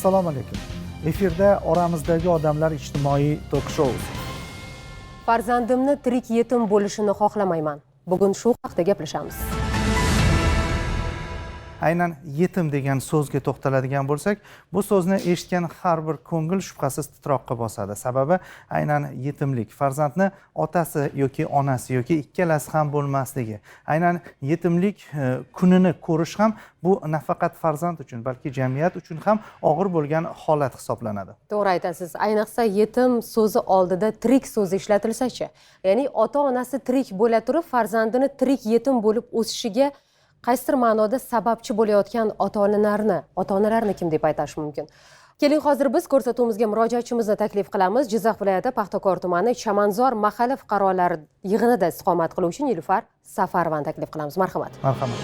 assalomu alaykum. Efirda oramizdagi odamlar ijtimoiy tok shousi farzandimni tirik yetim bo'lishini xohlamayman. Bugun shu haqida gaplashamiz. Aynan yetim degan so'zga to'xtaladigan bo'lsak bu so'zni eshitgan har bir ko'ngil shubhasiz titroqqa bosadi. Sababi aynan yetimlik farzandni otasi yoki onasi yoki ikkalasi ham bo'lmasligi. Aynan yetimlik e, kunini ko'rish ham bu nafaqat farzand uchun balki jamiyat uchun ham og'ir bo'lgan holat hisoblanadi. To'g'ri aytasiz. Ayniqsa yetim so'zi oldida tirik so'zi ishlatilsachi ya'ni ota onasi tirik bo'la turib farzandini tirik yetim bo'lib o'sishiga qaysidir ma'noda sababchi bo'layotgan ota onalarni ota onalarni kim deb aytish mumkin? Keling hozir biz ko'rsatuvimizga murojaatchimizni taklif qilamiz. Jizzax viloyati paxtakor tumani chamanzor mahalla fuqarolari yig'inida istiqomat qiluvchi nilufar safarovani taklif qilamiz. Marhamat. Marhamat.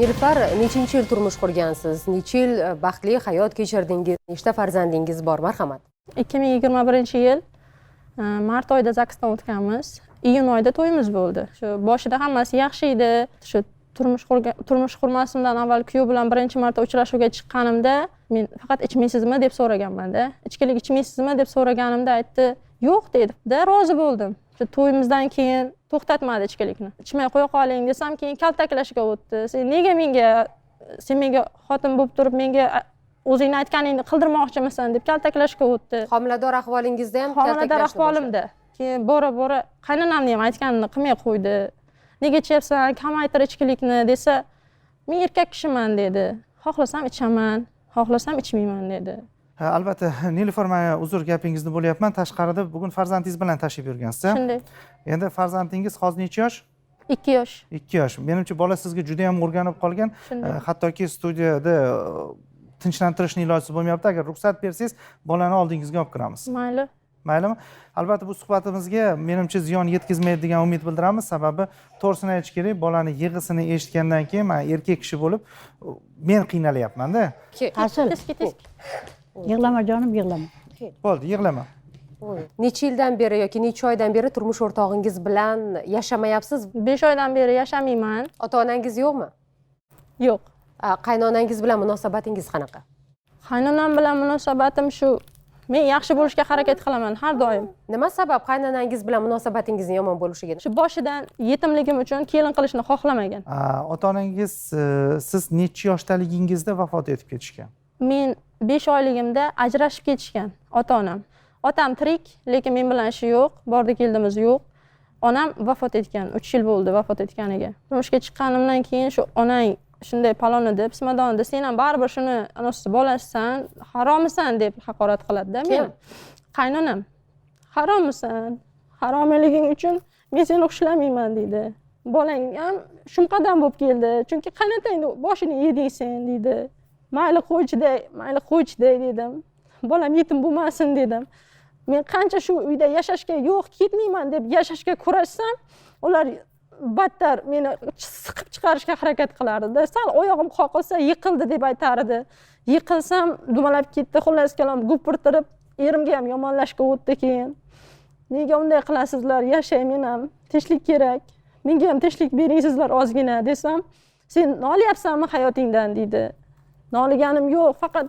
Nilufar nechinchi yil turmush qurgansiz? Necha yil baxtli hayot kechirdingiz nechta farzandingiz bor? Marhamat ikki ming yigirma birinchi yil e, mart oyida zagsdan o'tganmiz. Iyun oyida to'yimiz bo'ldi. Shu boshida hammasi yaxshi edi. Shu turmush qurga turmush qurmasimdan avval kuyov bilan birinchi marta uchrashuvga chiqqanimda men faqat ichmaysizmi deb so'raganmanda ichkilik ichmaysizmi deb so'raganimda aytdi yo'q dedida rozi bo'ldim. Shu to'yimizdan keyin to'xtatmadi ichkilikni. Ichmay qo'ya qoling desam keyin kaltaklashga o'tdi. Sen nega menga sen menga xotin bo'lib turib menga o'zingni aytganingni qildirmoqchimisan deb kaltaklashga o'tdi. Homilador ahvolingizda ham homilador ahvolimda. Keyin bora bora qaynonamni ham aytganini qilmay qo'ydi. Nega ichayapsan kamaytir ichkilikni desa men erkak kishiman dedi. Xohlasam ichaman xohlasam ichmayman dedi. Ha, albatta nilufar man uzr gapingizni bo'lyapman. Tashqarida bugun farzandingiz bilan tashrif buyurgansiz a? shunday. Endi farzandingiz hozir necha yosh? Ikki yosh. Ikki yosh. Menimcha bola sizga juda yam o'rganib qolgan. Shunday. Hattoki studiyada tinchlantirishni iloji bo'lmayapti. Agar ruxsat bersangiz bolani oldingizga olib kiramiz. Mayli. Maylimi? Albatta bu suhbatimizga menimcha ziyon yetkazmaydi degan umid bildiramiz. Sababi to'g'risini aytish kerak bolani yig'isini eshitgandan keyin man erkak kishi bo'lib men qiynalyapmanda tezki Yığlama canım yığlama. bo'ldi yig'lama. Necha yildan beri yoki necha oydan beri turmush o'rtog'ingiz bilan yashamayapsiz? Besh oydan beri yashamayman. Ota onangiz yo'qmi? Yo'q qaynonangiz bilan munosabatingiz qanaqa? Qaynonam bilan munosabatim shu men yaxshi bo'lishga harakat qilaman har doim. Nima sabab qaynonangiz bilan munosabatingizni yomon bo'lishiga? Shu boshidan yetimligim uchun kelin qilishni xohlamagan. Ota onangiz eh, siz necha yoshdaligingizda vafot etib ketishgan? Men besh oyligimda ajrashib ketishgan ota onam otam tirik lekin men bilan ishi yo'q bordi keldimiz yo'q. Onam vafot etgan uch yil bo'ldi vafot etganiga. Turmushga chiqqanimdan keyin shu onang shunday palon edi pismadon edi sen ham baribir shuni anasi bolasisan haromisan deb haqorat qiladida meni qaynonam. Harommisan haromiyliging uchun men seni xushlamayman deydi. Bolang ham shumqadam bo'lib keldi. Chunki qaynotangni boshini yeding sen deydi. Mayli qo'ychiday mayli qo'ychiday dedim. Bolam yetim bo'lmasin dedim. Men qancha shu uyda yashashga yo'q ketmayman deb yashashga kurashsam ular battar meni siqib chiqarishga harakat qilardi. Sal oyog'im qoqilsa yiqildi deb aytardi. Yiqilsam dumalab ketdi. Xullas kalom gupirtirib erimga ham yomonlashga o'tdi keyin. Nega unday qilasizlar? Yashaymen ham. Tinchlik kerak. Menga ham tinchlik bering sizlar ozgina desam sen nolyapsanmi hayotingdan? deydi noliganim yo'q faqat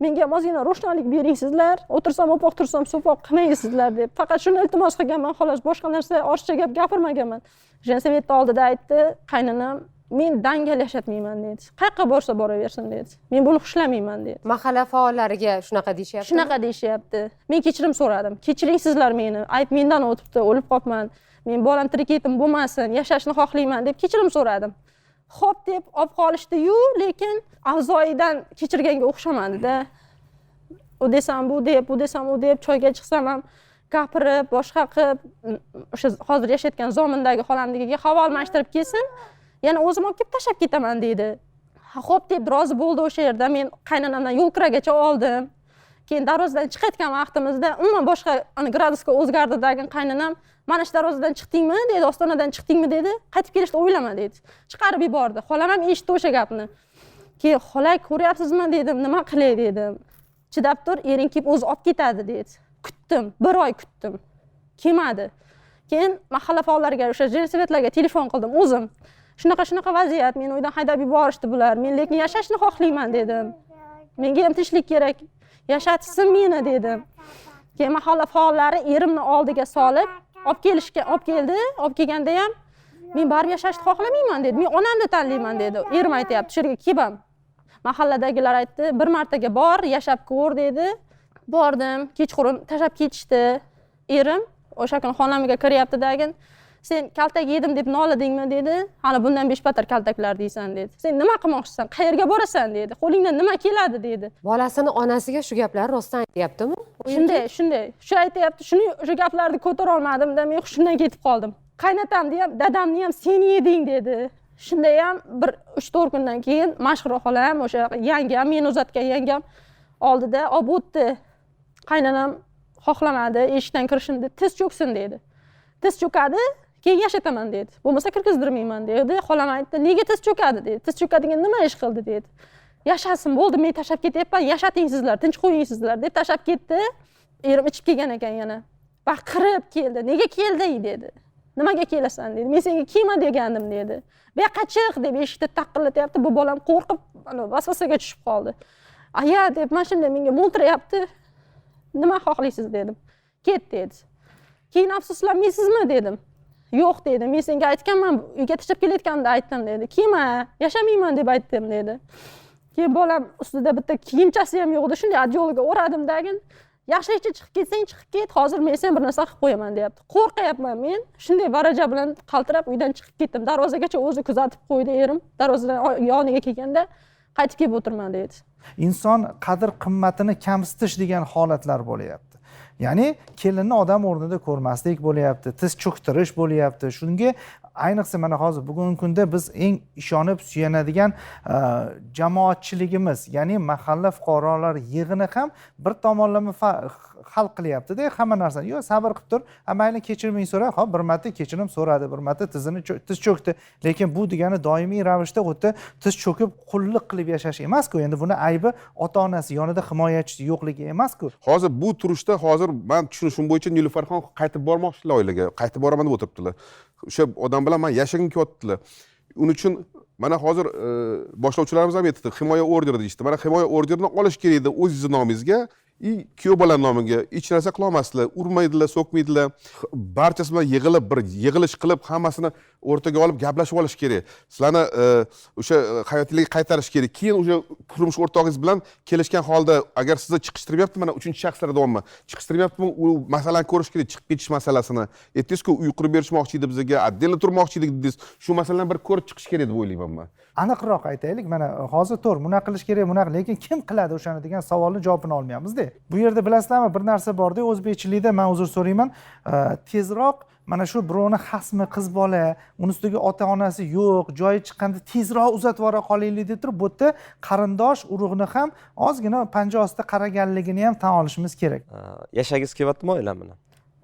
menga ham ozgina ro'shnolik bering sizlar o'tirsam o'poq tursam so'poq qilmaysizlar deb. Faqat shuni iltimos qilganman xolos boshqa narsa ortiqcha gap gapirmaganman женсоветni oldida aytdi qaynonam men dangal yashatmayman dedi. Qayoqqa borsa boraversin dedi. Men buni xushlamayman dedi. Mahalla faollariga shunaqa deyishyapti. Shunaqa deyishyapti. Men kechirim so'radim. Kechiring sizlar meni. Ayb mendan o'tibdi o'lib qolibman men bolam tirik yetim bo'lmasin yashashni xohlayman deb kechirim so'radim. Ho'p deb olib qolishdiyu lekin avzoyidan kechirganga o'xshamadida u desam bu deb bu desam u deb choyga chiqsam ham gapirib boshqa qilib o'sha hozir yashayotgan zomindagi xolamnikiga havo almashtirib kelsin yana o'zim olib kelib tashlab ketaman deydi. Ho'p deb rozi bo'ldi o'sha yerda men qaynonamdan yo'lkiragacha oldim. Keyin darvozadan chiqayotgan vaqtimizda umuman boshqa gradusga o'zgardidagi qaynonam mana shu darvozadan chiqdingmi? dedi ostonadan chiqdingmi? dedi. Qaytib kelishni o'ylama dedi. Chiqarib yubordi. Xolam ham eshitdi o'sha gapni. Keyin xola ko'ryapsizmi? dedim. Nima qilay? dedim. Chidab tur ering kelib o'zi olib ketadi deydi. Kutdim bir oy kutdim. Kelmadi. Keyin mahalla faollariga o'sha jelsovetlarga telefon qildim o'zim shunaqa shunaqa vaziyat meni uydan haydab yuborishdi bular men lekin yashashni xohlayman dedim. Menga ham tinchlik kerak yashatsin meni dedim. Keyin mahalla faollari erimni oldiga solib olib kelishga olib keldi olib kelganda ham men baribir yashashni xohlamayman dedi. Men onamni tanlayman dedi. Erim aytyapti shu yerga kelbam mahalladagilar aytdi bir martaga bor yashab ko'r dedi. Bordim kechqurun tashlab ketishdi. Erim o'sha kuni xonamga kiryaptidagin sen kaltak yedim deb noladingmi? dedi. Hali bundan beshbattar kaltaklar deysan dedi. Sen nima qilmoqchisan? Qayerga borasan? dedi. Qo'lingdan nima keladi? dedi. Bolasini onasiga shu gaplarni rostdan aytyaptimi? Shunday shunday. Shu aytyapti shuni o'sha gaplarni ko'tarolmadimda men hushimdan ketib qoldim. Qaynotamni ham dadamni ham sen yeding dedi shunda ham bir uch to'rt kundan keyin mashhura xolam o'sha yangam meni uzatgan yangam oldida olib o'tdi qaynonam xohlamadi eshikdan kirishimni tiz cho'ksin dedi. Tiz cho'kadi keyin yashataman dedi. Bo'lmasa kirgizdirmayman dedi. Xolam aytdi nega tiz cho'kadi? dedi. Tiz cho'kadigan nima ish qildi? dedi. Yashasin bo'ldi men tashlab ketyapman yashating sizlar tinch qo'ying sizlar deb tashlab ketdi. Erim ichib kelgan ekan yana. Baqirib keldi. Nega kelding? dedi. Nimaga kelasan dedi men senga kima degandim dedi. Bu yoqqa chiq deb eshikni taqillatyapti bu bolam qo'rqib vasvasaga tushib qoldi. Aya deb mana shunday menga mo'ltirayapti nima xohlaysiz dedim. Ket dedi. Keyin afsuslanmaysizmi dedim. Yo'q dedi. Men senga aytganman uyga tashlab kelayotganimda aytdim dedi. Kima yashamayman deb aytdim dedi. Keyin bolam ustida bitta kiyimchasi ham yo'q edi. Shunday одеялga o'radimdagin yaxshilikcha chiqib ketsang chiqib ket hozir men sen bir narsa qilib qo'yaman deyapti. Qo'rqyapman men. Shunday varaja bilan qaltirab uydan chiqib ketdim. Darvozagacha o'zi kuzatib qo'ydi erim. Darvozadan yoniga kelganda qaytib kelib o'tirman dedi. Inson qadr qimmatini kamsitish degan holatlar bo'lyapti. Ya'ni kelinni odam o'rnida ko'rmaslik bo'lyapti tiz cho'ktirish bo'lyapti. Shunga ayniqsa mana hozir bugungi kunda biz eng ishonib suyanadigan e, jamoatchiligimiz ya'ni mahalla fuqarolar yig'ini ham bir tomonlama hal qilyaptida hamma narsani. Yo'q sabr qilib tur. "Ha, mayli kechirim so'ra. Hop bir marta kechirim so'radi bir marta tizini tiz cho'kdi. Lekin bu degani doimiy ravishda xuddi tiz cho'kib qullik qilib yashash emasku. Endi buni aybi ota onasi yonida himoyachisi yo'qligi emasku. Hozir bu turishda hozir man tushunishim bo'yicha nilufarxon qaytib bormoqchilar oilaga. Qaytib boraman deb o'tiribdilar. O'sha odam bilan man yashagim kelyaptilar uning uchun mana hozir e, boshlovchilarimiz ham aytdi himoya orderi deyishdi. Mana himoya orderini olish kerak edi o'zingizni nomingizga. И kuyov bolani nomiga hech narsa qilolmasdilar urmaydilar so'kmaydilar. Barchasi bilan yig'ilib bir yig'ilish qilib hammasini o'rtaga olib gaplashib olish kerak. Sizlarni e, o'sha e, hayotinglarga qaytarish kerak. Keyin o'sha turmush o'rtog'ingiz bilan kelishgan holda agar sizni chiqishtiryapti mana uchinchi shaxslar deyapman chiqishtiryaptimi u masalani ko'rish kerak chiqib ketish masalasini. Aytdingizku uy qurib berishmoqchi edi bizga отдельно turmoqchi edik dedingiz. Shu masalani bir ko'rib chiqish kerak deb o'ylayman man. Aniqroq aytaylik mana e, hozir to'g'ri bunaqa qilish kerak bunaqa lekin kim qiladi o'shani degan savolni javobini olmayapmizda. Bu yerda bilasizlarmi bir narsa borda o'zbekchilikda man uzr so'rayman. Tezroq mana shu birovni xasmi qiz bola uni ustiga ota onasi yo'q joyi chiqqanda tezroq uzatib yubora qolaylik deb turib bu yerda qarindosh urug'ni ham ozgina panja ostida qaraganligini ham tan olishimiz kerak. Ha, yashagingiz kelyaptimi oilam bilan?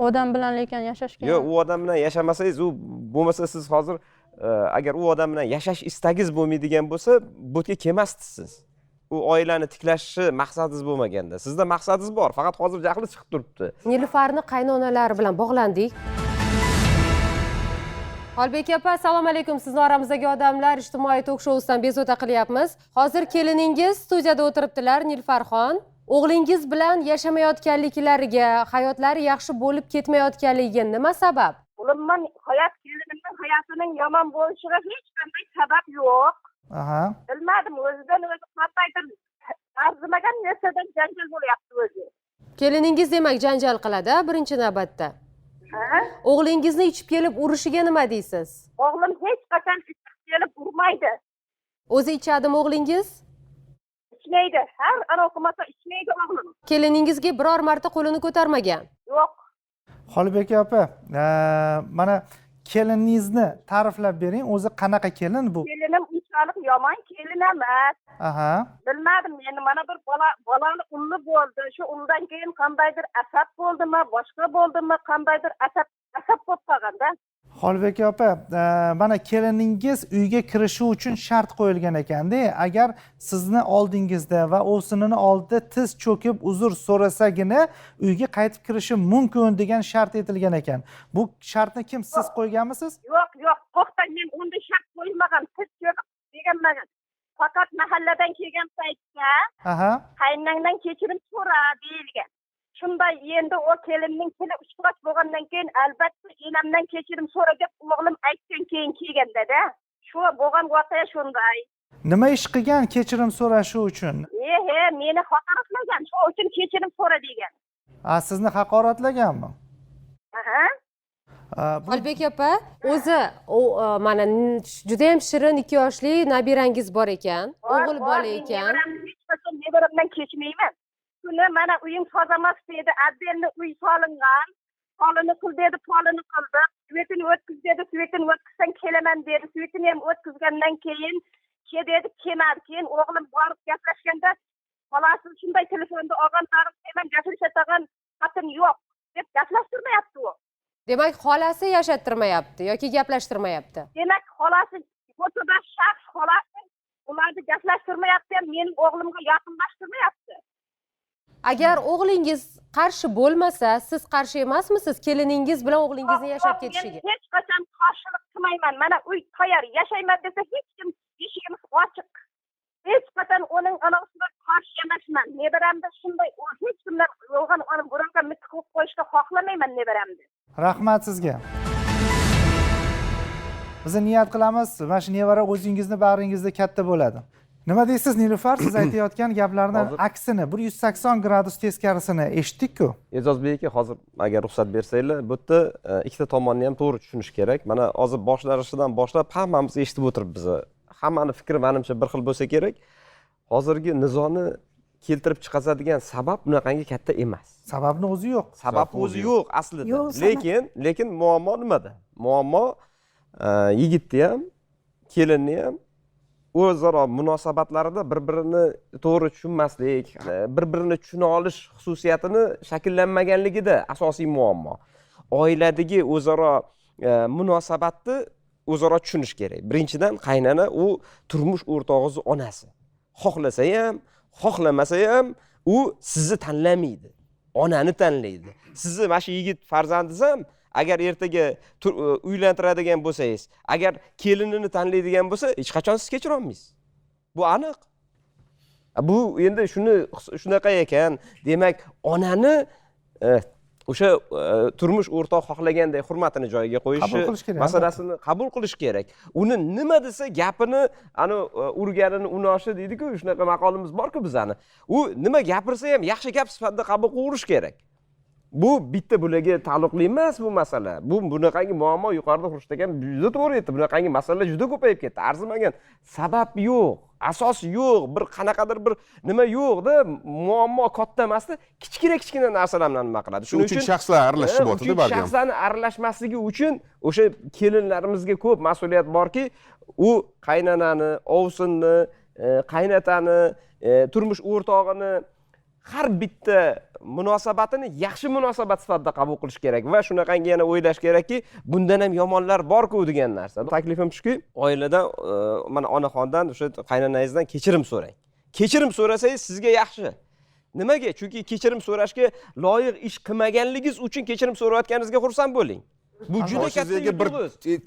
Odam bilan lekin yashashga yo'q u odam bilan yashamasangiz u bo'lmasa siz hozir e, agar u odam bilan yashash istagingiz bo'lmaydigan bo'lsa bu yerga kelmasdingiz siz. U oilani tiklashni maqsadingiz bo'lmaganda. Sizda maqsadingiz bor faqat hozir jahli chiqib turibdi. Nilufarni qaynonalari bilan bog'landik xolbek opa assalomu alaykum sizni oramizdagi odamlar ijtimoiy tok shousidan bezovta qilyapmiz hozir keliningiz studiyada o'tiribdilar nilfarxon o'g'lingiz bilan yashamayotganliklariga hayotlari yaxshi bo'lib ketmayotganligiga nima sabab Ulimman hayot kelinimning hayotining yomon bo'lishiga hech qanday sabab yo'q. aha Bilmadim o'zidan o'zi qandaydir arzimagan narsadan janjal bo'lyapti o'zi. keliningiz demak janjal qiladi birinchi navbatda? O'g'lingizni ichib kelib urishiga nima deysiz O'g'lim hech qachon ichib kelib urmaydi. o'zi ichadimi o'g'lingiz Ichmaydi. Har ana o'qimasa ichmaydi o'g'lim. keliningizga biror marta qo'lini ko'tarmagan Yo'q. xolibek opa e, mana keliningizni ta'riflab bering o'zi qanaqa kelin bu Kelinim unchalik yomon kelin emas. aha Bilmadim endi mana bir bola bolani unli bo'ldi. Shu undan keyin qandaydir asab bo'ldimi, boshqa bo'ldimi, qandaydir asab asab bo'lib qolganda. xolbeka opa e, mana keliningiz uyga kirishi uchun shart qo'yilgan ekanda agar sizni oldingizda va ovsinini oldida tiz cho'kib uzr so'rasagina uyga qaytib kirishi mumkin degan shart etilgan ekan bu shartni kim siz qo'yganmisiz yo'q yo'q to'xtang men unday shart qo'ymagan tiz cho'kib deganmagan faqat mahalladan kelgan paytda aha. qaynonangdan kechirim so'ra deyilgan. Shunday endi u kelinning tili uchqoch bo'lgandan keyin albatta enamdan kechirim so'ra deb o'g'lim aytgan keyin kelgandada shu bo'lgan voqea shunday. Nima ish qilgan kechirim so'rashi uchun? E he meni haqoratlagan shu uchun kechirim so'ra degan. A sizni haqoratlaganmi? Aha xolbek opa o'zi mana n- judayam shirin ikki yoshli nabirangiz bor ekan. O'g'il bola ekan. nevaramni hech qachon nevaramdan kechmayman. Shuni mana uying tozamas dedi отдельно uy solingan polini qil dedi polini qildik svetini o'tkiz dedi svetini o'tkazsang kelaman dedi. Svetini ham o'tkazgandan keyin ke dedi kelmadi keyin o'g'lim borib gaplashganda bolasi shunday telefonda olgan man gaplashadigan xotin yo'q deb gaplashtirmayapti u demak xolasi yashattirmayapti yoki gaplashtirmayapti? Demak xolasi fotoda shaxs xolasi ularni gaplashtirmayapti ham mening o'g'limga yaqinlashtirmayapti. Agar o'g'lingiz qarshi bo'lmasa siz qarshi emasmisiz keliningiz bilan o'g'lingizni yashab ketishiga men hech qachon qarshilik qilmayman. Mana uy tayyor yashayman desa hech kim eshigimiz ochiq hech qachon uning anavisiga qarshi emasman. Nevaramda shunday hech kimdan yo'g'on uni birovga mitti qilib qo'yishni xohlamayman nevaramni rahmat sizga. Biz niyat qilamiz mana shu nevara o'zingizni bag'ringizda katta bo'ladi. Nima deysiz nilufar siz aytayotgan gaplarni aksini bir yuz sakson gradus teskarisini eshitdikku. E'zozbek aka hozir agar ruxsat bersanglar bu yerda e, ikkita tomonni ham to'g'ri tushunish kerak. Mana hozir boshlanishidan boshlab hammamiz eshitib o'tiribmiz hammani fikri manimcha bir xil bo'lsa kerak. Hozirgi nizoni keltirib chiqazadigan sabab bunaqangi katta emas. Sababni o'zi yo'q. Sabab o'zi yo'q aslida. Lekin lekin muammo nimada? Muammo e, yigitni ham kelinni ham o'zaro munosabatlarida bir birini to'g'ri tushunmaslik e, bir birini tushuna olish xususiyatini shakllanmaganligida asosiy muammo. Oiladagi o'zaro e, munosabatni o'zaro tushunish kerak. Birinchidan qaynona u turmush o'rtog'ingizni onasi. Xohlasa ham xohlamasa ham u sizni tanlamaydi. Onani tanlaydi. Sizni mana shu yigit farzandingiz ham agar ertaga uylantiradigan bo'lsangiz agar kelinini tanlaydigan bo'lsa hech qachon siz kechirolmaysiz. Bu aniq. Bu endi shuni shunaqa ekan. Demak onani e, o'sha e, turmush o'rtoq xohlaganday hurmatini joyiga qo'yishi masalasini qabul qilish kerak. Uni nima desa gapini ani e, urganini unoshi deydiku shunaqa maqolimiz borku bizani. U nima gapirsa ham yaxshi gap sifatida qabul qilaverish kerak bu bitta bularga taalluqli emas bu masala. Bu bunaqangi muammo yuqorida xurshid akam juda to'g'ri aytdi. Bunaqangi masalalar juda ko'payib ketdi. Arzimagan sabab yo'q asos yo'q bir qanaqadir bir nima yo'qda muammo katta emasda kichkina kichkina narsalar bilan nima qiladi shuning uchun shaxslar aralashishyapti uchun balki ham. shaxslarni aralashmasligi uchun o'sha kelinlarimizga ko'p mas'uliyat borki u qaynonani ovsinni e, qaynotani e, turmush o'rtog'ini har bitta munosabatini yaxshi munosabat sifatida qabul qilish kerak va shunaqangi yana o'ylash kerakki bundan ham yomonlar borku degan narsa. Taklifim shuki oiladan e, mana onaxondan o'sha qaynonangizdan kechirim so'rang. Kechirim so'rasangiz sizga yaxshi. Nimaga? Chunki kechirim so'rashga loyiq ish qilmaganligingiz uchun kechirim so'rayotganingizga xursand bo'ling. Bu juda katta Boshingizga bir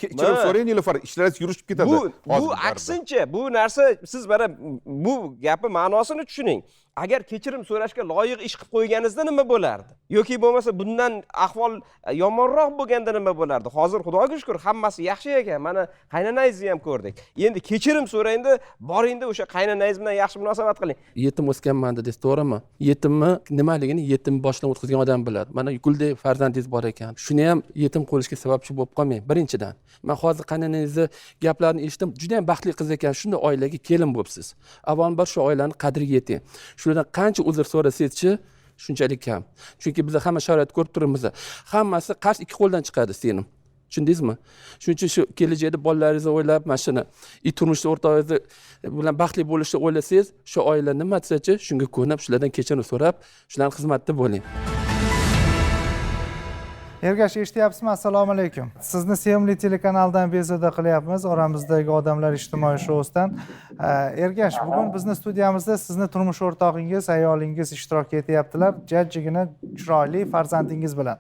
kechirim so'rang nilufar ishlaringiz yurishib ketadi. Bu bu aksincha bu narsa siz mana bu gapi ma'nosini tushuning agar kechirim so'rashga loyiq ish qilib qo'yganingizda nima bo'lardi? Yoki bo'lmasa bundan ahvol e, yomonroq bo'lganda nima bo'lardi? Hozir xudoga shukur hammasi yaxshi ekan. Mana qaynonangizni ham ko'rdik. Endi kechirim so'rangda boringda o'sha qaynonangiz bilan yaxshi munosabat qiling. Yetim o'sganman dedingiz to'g'rimi? Yetimni nimaligini yetim boshidan o'tkazgan odam biladi mana guldek farzandingiz bor ekan. Shuni ham yetim qo'yishga sababchi bo'lib qolmang. Birinchidan man hozir qaynonangizni gaplarini eshitdim. Juda yam baxtli qiz ekan. Shunday oilaga kelin bo'libsiz. Avvalambor shu oilani qadriga yeting. Shulardan qancha uzr so'rasangizchi shunchalik kam. Chunki biz hamma sharoit ko'rib turibmiz hammasi qarz ikki qo'ldan chiqadi seni tushundingizmi? Shuning uchun shu kelajakda bolalaringizni o'ylab mana shuni и turmush o'rtog'ingizni bilan baxtli bo'lishni o'ylasangiz shu oila nima desachi shunga ko'nib shulardan kechirim so'rab shularni xizmatida bo'ling ergash eshityapsizmi? Assalomu alaykum. Sizni sevimli telekanaldan bezovta qilyapmiz. Oramizdagi odamlar ijtimoiy shousidan. Ergash bugun bizni studiyamizda sizni turmush o'rtog'ingiz ayolingiz ishtirok etyaptilar. Jajjigina chiroyli farzandingiz bilan.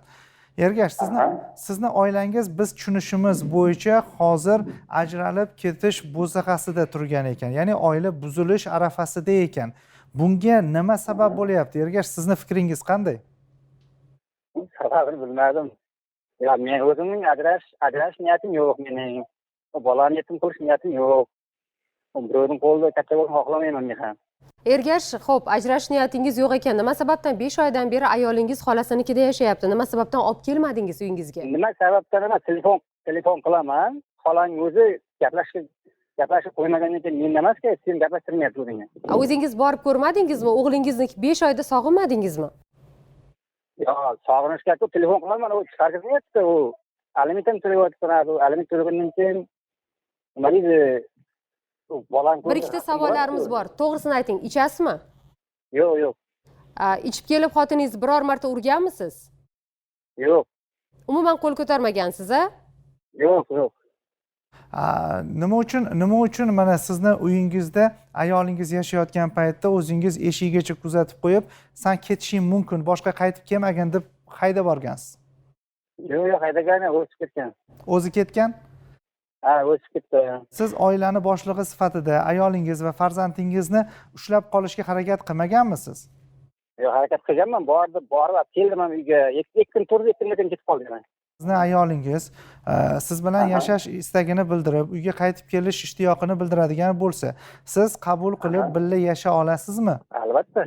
Ergash sizni sizni oilangiz biz tushunishimiz bo'yicha hozir ajralib ketish bo'sag'asida turgan ekan. Ya'ni oila buzilish arafasida ekan. Bunga nima sabab bo'lyapti? Ergash sizni fikringiz qanday? Sababini bilmadim. Yo men o'zimning ajrash ajrash niyatim yo'q mening. Bolani yetim qilish niyatim yo'q. Birovning qo'lida katta bo'lishni xohlamayman men ham. Ergash ho'p ajrashish niyatingiz yo'q ekan. Nima sababdan besh oydan beri ayolingiz xolasinikida yashayapti? Nima sababdan olib kelmadingiz uyingizga? Nima sababdan emas telefon telefon qilaman. Xolang o'zi gaplashib gaplashib qo'ymagandan keyin menda emasku sen gaplashtirmayapti o'zingga. A, o'zingiz borib ko'rmadingizmi? O'g'lingizni besh oyda sog'inmadingizmi yo sog'inishga telefon qilaman u chiqargizmayapti u alimentdan to'layapti u aliment to'lagandan keyin nima deydi u bolani bir ikkita savollarimiz bor to'g'risini ayting ichasizmi yo'q yo'q ichib kelib xotiningizni biror marta urganmisiz yo'q umuman qo'l ko'tarmagansiz a yo'q yo'q nima uchun nima uchun mana sizni uyingizda ayolingiz yashayotgan paytda o'zingiz eshigigacha kuzatib qo'yib san ketishing mumkin boshqa qaytib kelmagin deb haydab yuborgansiz yo'q yo'q haydagan o'chib ketgan. O'zi ketgan? Ha o'chib ketdi. Siz oilani boshlig'i sifatida ayolingiz va farzandingizni ushlab qolishga harakat qilmaganmisiz? Yo'q harakat qilganman bordim borib keldim ham uyga. Ikki kun turdi ikki kundan keyin ketib qoldim sizni ayolingiz e, siz bilan yashash istagini bildirib uyga qaytib kelish ishtiyoqini bildiradigan bo'lsa siz qabul qilib birga yasha olasizmi? Albatta.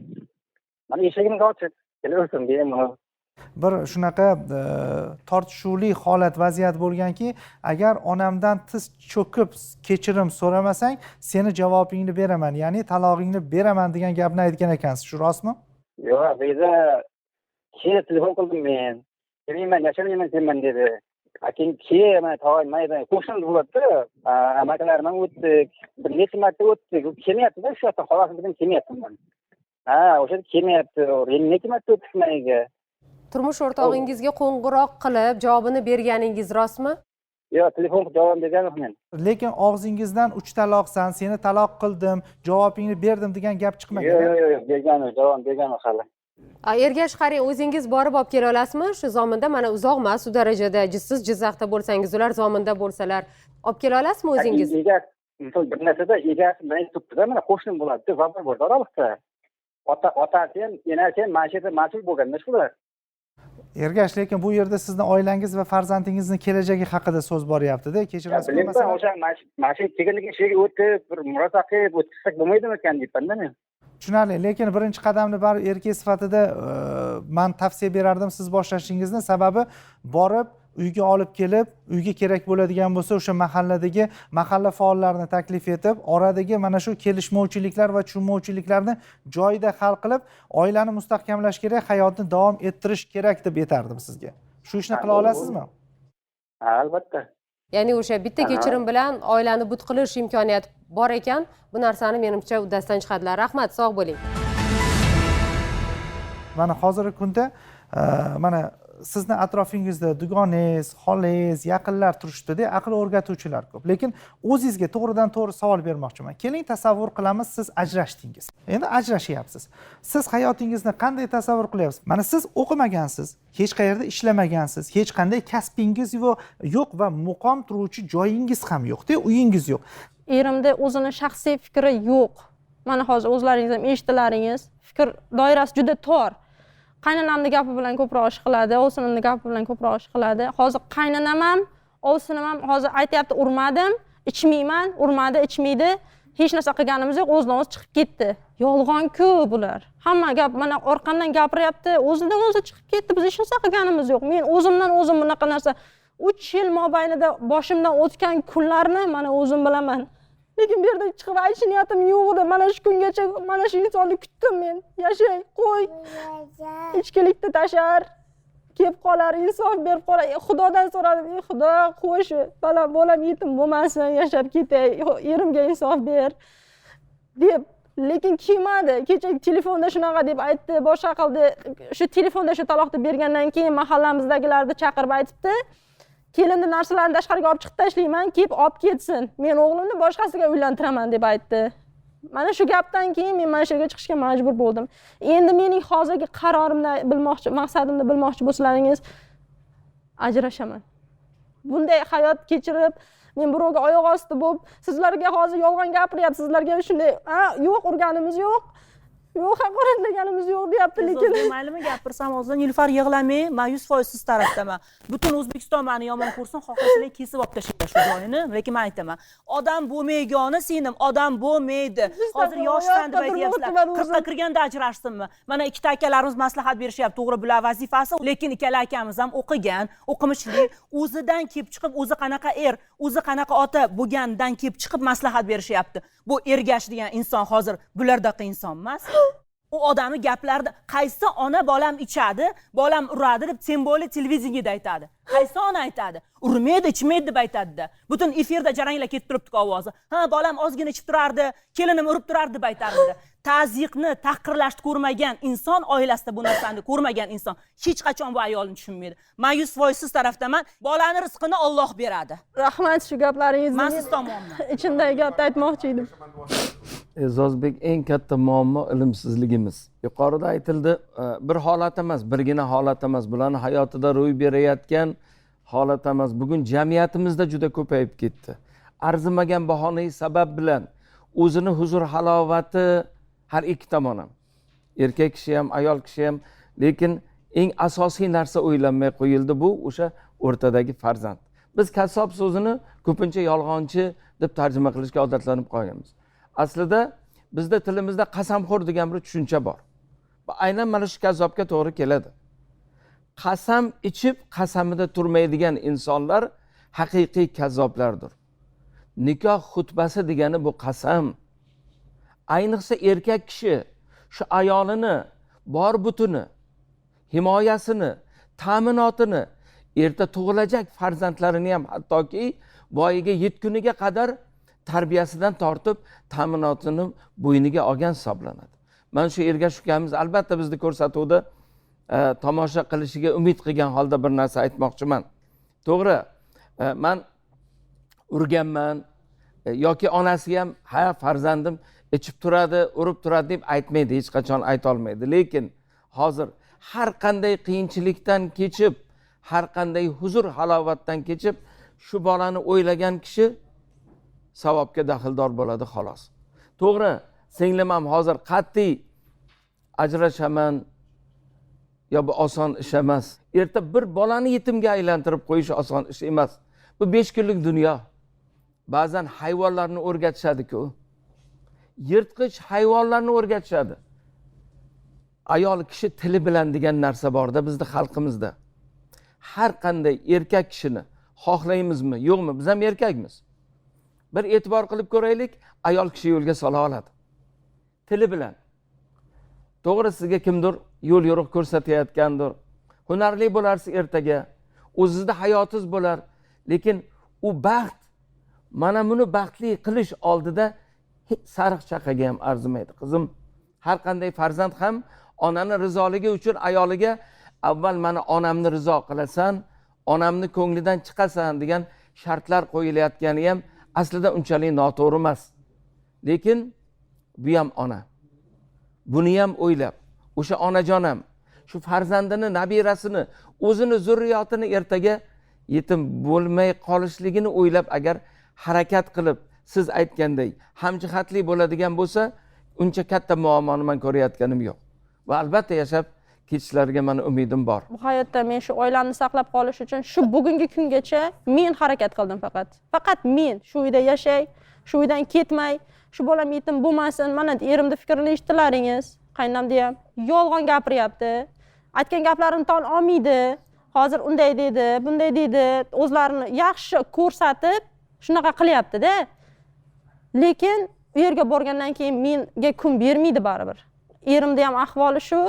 Mana eshigim ochiq kelaversin bemalol bir shunaqa e, tortishuvli holat vaziyat bo'lganki agar onamdan tiz cho'kib kechirim so'ramasang seni javobingni beraman ya'ni talog'ingni beraman degan gapni aytgan ekansiz. Shu rostmi? Yo'q bu yerda telefon qildim men kelmayman yashamayman senman dedi a keyin keyin mana tog'am mayda qo'shnimiz bo'ladida amakalarim ham o'tdik bir necha marta o'tdik u kelmayaptida shu yoqdan xolasi kelmayaptiman kelmayapti ha o'sha yerda kelmayapti endi necha marta o'tdik man uyga turmush o'rtog'ingizga qo'ng'iroq qilib javobini berganingiz rostmi yo'q telefon javob bergan men lekin og'zingizdan uch taloqsan seni taloq qildim javobingni berdim degan gap chiqmagan yo'q yo'q bergan yo'q javob bergan yo'q hali ergash qarang o'zingiz borib olib kela olasizmi shu zominda mana uzoq emas u darajada siz jizzaxda bo'lsangiz ular zominda bo'lsalar olib kela olasizmi o'zingiz? Bir narsada egasi bilan turibdida mana qo'shnim bo'ladida vafot bo'ldi oraliqda. Ota otasi ham enasi ham mana shu yerda mas'ul bo'lganda shular. Ergash lekin bu yerda sizni oilangiz va farzandingizni kelajagi haqida so'z boryaptida kechirasiz masalan o'sha mana shu keyin shu yerga o'tib bir murosa qilib o'tkazsak bo'lmaydimikan deyapmanda men tushunarli. Lekin birinchi qadamni baribir erkak sifatida e, man tavsiya berardim siz boshlashingizni sababi borib uyga olib kelib uyga kerak bo'ladigan bo'lsa o'sha mahalladagi mahalla faollarini taklif etib oradagi mana shu kelishmovchiliklar va tushunmovchiliklarni joyida hal qilib oilani mustahkamlash kerak hayotni davom ettirish kerak deb aytardim sizga. Shu ishni qila olasizmi? Ha albatta. Ya'ni o'sha bitta kechirim bilan oilani but qilish imkoniyati bor ekan. Bu narsani menimcha uddasidan chiqadilar. Rahmat sog' bo'ling. Mana hozirgi kunda e, mana sizni atrofingizda dugonangiz xolangiz yaqinlar turishibdida aql o'rgatuvchilar ko'p. Lekin o'zingizga to'g'ridan to'g'ri savol bermoqchiman. Keling tasavvur qilamiz siz ajrashdingiz. Endi ajrashyapsiz. Siz hayotingizni qanday tasavvur qilyapsiz? Mana siz o'qimagansiz hech qayerda ishlamagansiz hech qanday kasbingiz yo'q va muqom turuvchi joyingiz ham yo'qda uyingiz yo'q. Erimda o'zini shaxsiy fikri yo'q. Mana hozir o'zlaringiz ham eshitdilaringiz fikr doirasi juda tor. Qaynonamni gapi bilan ko'proq ish qiladi ovsinimni gapi bilan ko'proq ish qiladi. Hozir qaynonam ham ovsinim ham hozir aytyapti urmadim ichmayman urmadi ichmaydi. Hech narsa qilganimiz yo'q o'zidan o'zi chiqib ketdi. Yolg'onku bular. Hamma gap mana orqamdan gapiryapti o'zidan o'zi chiqib ketdi biz hech narsa qilganimiz yo'q. Men o'zimdan o'zim bunaqa narsa uch yil mobaynida boshimdan o'tgan kunlarni mana o'zim bilaman. Lekin bu yerda chiqib aytish niyatim yo'q edi mana shu kungacha mana shu insonni kutdim men. Yashay qo'y. Ichkilikni tashlar kelib qolar insof berib qolar. E, xudodan so'radim ey xudo qo'sh balam bolam yetim bo'lmasin yashab ketay erimga insof ber. Deb lekin kiymadi kecha telefonda shunaqa deb aytdi boshqa qildi. Shu telefonda shu taloqni bergandan keyin mahallamizdagilarni chaqirib aytibdi kelinni narsalarini tashqariga olib chiqib tashlayman kelib olib ketsin. Men o'g'limni boshqasiga uylantiraman deb aytdi. Mana shu gapdan keyin men mana shu yerga chiqishga majbur bo'ldim. Endi mening hozirgi qarorimni bilmoqchi maqsadimni bilmoqchi bo'lsalaringiz ajrashaman. Bunday hayot kechirib men birovga oyoq osti bo'lib sizlarga hozir yolg'on gapiryapti sizlarga shunday yo'q urganimiz yo'q. Yo'q haqoratlaganimiz yo'q deyapti lekin maylimi gapirsam hozir nilufar yig'lamang man yuz foiz siz tarafdaman butun o'zbekiston mani yomon ko'rsin xohlasanglar kesib olib tashlanglar shu joyini lekin man aytaman odam bo'lmaygani singlim odam bo'lmaydi hozir yoshsan deb aytyapsizlar qirqqa kirganda ajrashsinmi mana ikkita akalarimiz maslahat berishyapti to'g'ri bular vazifasi lekin ikkala akamiz ham o'qigan o'qimishli o'zidan kelib chiqib o'zi qanaqa er o'zi qanaqa ota bo'lganidan kelib chiqib maslahat berishyapti bu ergash degan inson hozir bulardaqa inson emas u odamni gaplarida qaysi ona bolam ichadi bolam uradi deb sembolik televideniyada aytadi. Qaysi ona aytadi. Urmaydi ichmaydi deb aytadida. Butun efirda jaranglar ketib turibdiku ovozi. Ha bolam ozgina ichib turardi kelinim urib turardi deb aytardida. Tazyiqni tahqirlashni ko'rmagan inson oilasida bu narsani ko'rmagan inson hech qachon bu ayolni tushunmaydi. Man yuz foiz siz tarafdaman bolani rizqini olloh beradi. Rahmat shu gaplaringizni man siz tomonimdan ichimdagi gapni aytmoqchi edim. E'zozbek eng katta muammo ilmsizligimiz yuqorida aytildi e, bir holat emas birgina holat emas. Bularni hayotida ro'y berayotgan holat emas. Bugun jamiyatimizda juda ko'payib ketdi. Arzimagan bahonai sabab bilan o'zini huzur halovati har ikki tomon ham erkak kishi ham ayol kishi ham lekin eng asosiy narsa o'ylanmay qo'yildi bu o'sha o'rtadagi farzand. Biz kassob so'zini ko'pincha yolg'onchi deb tarjima qilishga odatlanib qolganmiz aslida bizda tilimizda qasamxo'r degan bir tushuncha bor. Aynan mana shu kazzobga to'g'ri keladi. Qasam ichib qasamida turmaydigan insonlar haqiqiy kazzoblardir nikoh xutbasi degani bu qasam. Ayniqsa erkak kishi shu ayolini bor butuni himoyasini ta'minotini erta tug'ilajak farzandlarini ham hattoki voyaga yetguniga qadar tarbiyasidan tortib ta'minotini bo'yniga olgan hisoblanadi. Mana shu ergash ukamiz albatta bizni ko'rsatuvda e, tomosha qilishiga umid qilgan holda bir narsa aytmoqchiman. To'g'ri e, man urganman e, yoki onasi ham ha farzandim ichib turadi urib turadi deb aytmaydi hech qachon aytolmaydi lekin hozir har qanday qiyinchilikdan kechib har qanday huzur halovatdan kechib shu bolani o'ylagan kishi savobga daxldor bo'ladi xolos. To'g'ri singlim ham hozir qat'iy ajrashaman yo bu oson ish emas. Erta bir bolani yetimga aylantirib qo'yish oson ish emas. Bu besh kunlik dunyo. Ba'zan hayvonlarni o'rgatishadiku yirtqich hayvonlarni o'rgatishadi. Ayol kishi tili bilan degan narsa borda bizni xalqimizda. Har qanday erkak kishini xohlaymizmi yo'qmi biz ham erkakmiz. Bir e'tibor qilib ko'raylik ayol kishi yo'lga sola oladi tili bilan. To'g'ri sizga kimdir yo'l yo'riq ko'rsatayotgandir. Hunarli bo'larsiz ertaga. O'zizni hayotingiz bo'lar lekin u baxt mana buni baxtli qilish oldida sariq chaqaga ham arzimaydi. Qizim har qanday farzand ham onani rizoligi uchun ayoliga avval mana onamni rizo qilasan onamni ko'nglidan chiqasan degan shartlar qo'yilayotgani ham aslida unchalik noto'g'ri emas. Lekin bu ham ona. Buni ham o'ylab o'sha onajon ham shu farzandini nabirasini o'zini zurriyotini ertaga yetim bo'lmay qolishligini o'ylab agar harakat qilib siz aytganday hamjihatli bo'ladigan bo'lsa uncha katta muammoni man ko'rayotganim yo'q. Va albatta yashab ketishlariga mani umidim bor. Bu hayotda men shu oilamni saqlab qolish uchun shu bugungi kungacha men harakat qildim faqat. Faqat men shu uyda yashay shu uydan ketmay shu bolam yetim bo'lmasin mana erimni fikrini eshitdilaringiz qaynonamni ham yolg'on gapiryapti. Aytgan gaplarimni tan olmaydi. Hozir unday deydi bunday deydi o'zlarini yaxshi ko'rsatib shunaqa qilyaptida. Lekin u yerga borgandan keyin menga kun bermaydi baribir. Erimni ham ahvoli shu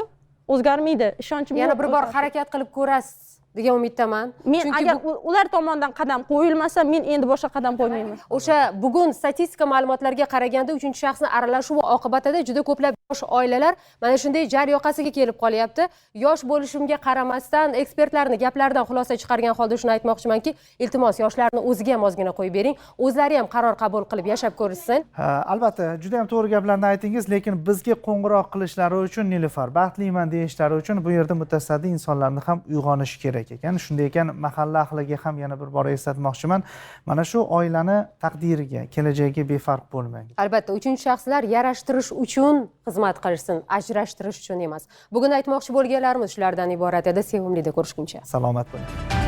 o'zgarmaydi. Ishonchim yana bir bor harakat qilib ko'rasiz degan umiddaman. Men Chunki agar ular tomonidan qadam qo'yilmasa men endi boshqa qadam qo'ymayman. O'sha bugun statistika ma'lumotlarga qaraganda uchinchi shaxsni aralashuvi oqibatida juda ko'plab yosh oilalar mana shunday jar yoqasiga kelib qolyapti. Yosh bo'lishimga qaramasdan ekspertlarni gaplaridan xulosa chiqargan holda shuni aytmoqchimanki iltimos yoshlarni o'ziga ham ozgina qo'yib bering. O'zlari ham qaror qabul qilib yashab ko'rishsin. Albatta juda ham to'g'ri gaplarni aytingiz lekin bizga qo'ng'iroq qilishlari uchun nilufar baxtliman deyishlari uchun bu yerda mutasaddi insonlarni ham uyg'onishi kerak ekan. Shunday ekan mahalla ahliga ham yana bir bora eslatmoqchiman. Mana shu oilani taqdiriga kelajagiga befarq bo'lmang. Albatta uchinchi shaxslar yarashtirish uchun xizmat qilishsin ajrashtirish uchun emas. Bugun aytmoqchi bo'lganlarimiz shulardan iborat edi. Sevimlida ko'rishguncha. Salomat bo'ling